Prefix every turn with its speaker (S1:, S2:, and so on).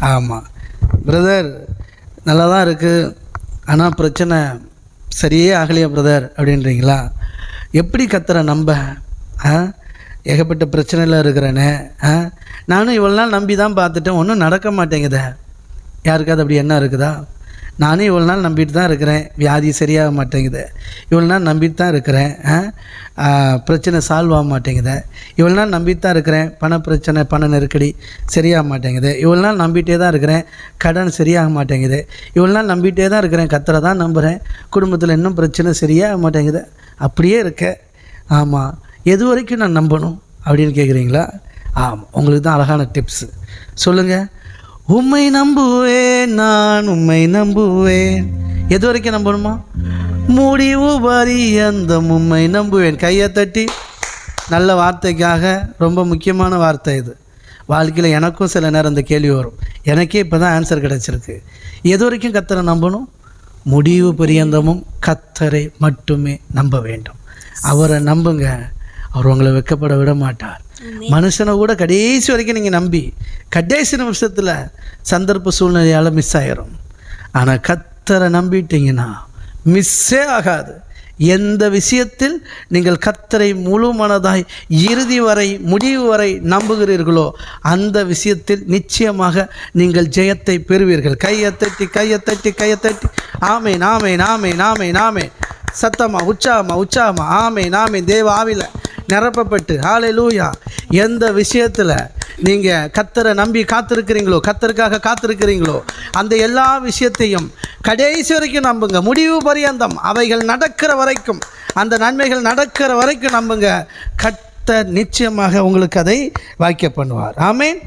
S1: ஆமாம் பிரதர் நல்லா தான் இருக்குது ஆனால் பிரச்சனை சரியே ஆகலையா பிரதர் அப்படின்றீங்களா? எப்படி கத்துற நம்ப? ஆ? ஏகப்பட்ட பிரச்சனையில் இருக்கிறேனே. ஆ? நானும் இவ்வளோ நாள் நம்பி தான் பார்த்துட்டேன். ஒன்றும் நடக்க மாட்டேங்குதே. யாருக்காவது அப்படி என்ன இருக்குதா? நானும் இவ்வளோ நாள் நம்பிட்டு தான் இருக்கிறேன். வியாதி சரியாக மாட்டேங்குது. இவ்வளோ நாள் நம்பிட்டு தான் இருக்கிறேன். ஆ? பிரச்சனை சால்வ் ஆக மாட்டேங்குது. இவ்வளோ நாள் நம்பிட்டு தான் இருக்கிறேன். பண பிரச்சனை பண நெருக்கடி சரியாக மாட்டேங்குது. இவ்வளோ நாள் நம்பிட்டே தான் இருக்கிறேன். கடன் சரியாக மாட்டேங்குது. இவ்வளோ நாள் நம்பிட்டே தான் இருக்கிறேன். கத்தரை தான் நம்புகிறேன் குடும்பத்தில் இன்னும் பிரச்சனை சரியாக மாட்டேங்குது. அப்படியே இருக்க. ஆமாம் எது வரைக்கும் நான் நம்பணும் அப்படின்னு கேட்குறீங்களா ஆமாம் உங்களுக்கு தான் அழகான டிப்ஸு சொல்லுங்கள் உம்மை நம்புவேன் நான் உம்மை நம்புவேன். எது வரைக்கும் நம்பணுமா? முடிவு அந்த உம்மை நம்புவேன். கையை தட்டி நல்ல வார்த்தைக்காக ரொம்ப முக்கியமான வார்த்தை இது. வாழ்க்கையில் எனக்கும் சில நேரம் இந்த கேள்வி வரும். எனக்கே இப்போ தான் ஆன்சர் கிடச்சிருக்கு. எது வரைக்கும் கத்தரை நம்பணும்? முடிவு பரியந்தமும் கத்தரை மட்டுமே நம்ப வேண்டும். அவரை நம்புங்க. அவர் உங்களை வெக்கப்பட விட மாட்டார். மனுஷனை கூட கடைசி வரைக்கும் நீங்கள் நம்பி கடைசி நிமிஷத்தில் சந்தர்ப்ப சூழ்நிலையால் மிஸ் ஆயிரும். ஆனால் கத்தரை நம்பிட்டீங்கன்னா மிஸ்ஸே ஆகாது. எந்த விஷயத்தில் நீங்கள் கத்தரை முழு மனதாய் இறுதி வரை முடிவு வரை நம்புகிறீர்களோ அந்த விஷயத்தில் நிச்சயமாக நீங்கள் ஜெயத்தை பெறுவீர்கள். கையை தட்டி கையை தட்டி கையை தட்டி. ஆமை நாமே நாமே நாமே நாமே சத்தமா உற்சாகமா உற்சாகமா. ஆமை நாமே தேவ ஆவில நிரப்பப்பட்டு ஆலை லூயா எந்த விஷயத்தில் நீங்கள் கத்தரை நம்பி காத்திருக்கிறீங்களோ கத்தருக்காக காத்திருக்கிறீங்களோ அந்த எல்லா விஷயத்தையும் கடைசி வரைக்கும் நம்புங்க. முடிவு பரியந்தம். அவைகள் நடக்கிற வரைக்கும் அந்த நன்மைகள் நடக்கிற வரைக்கும் நம்புங்க. கத்தர் நிச்சயமாக உங்களுக்கு அதை வாக்கிய பண்ணுவார். ஆமேன்.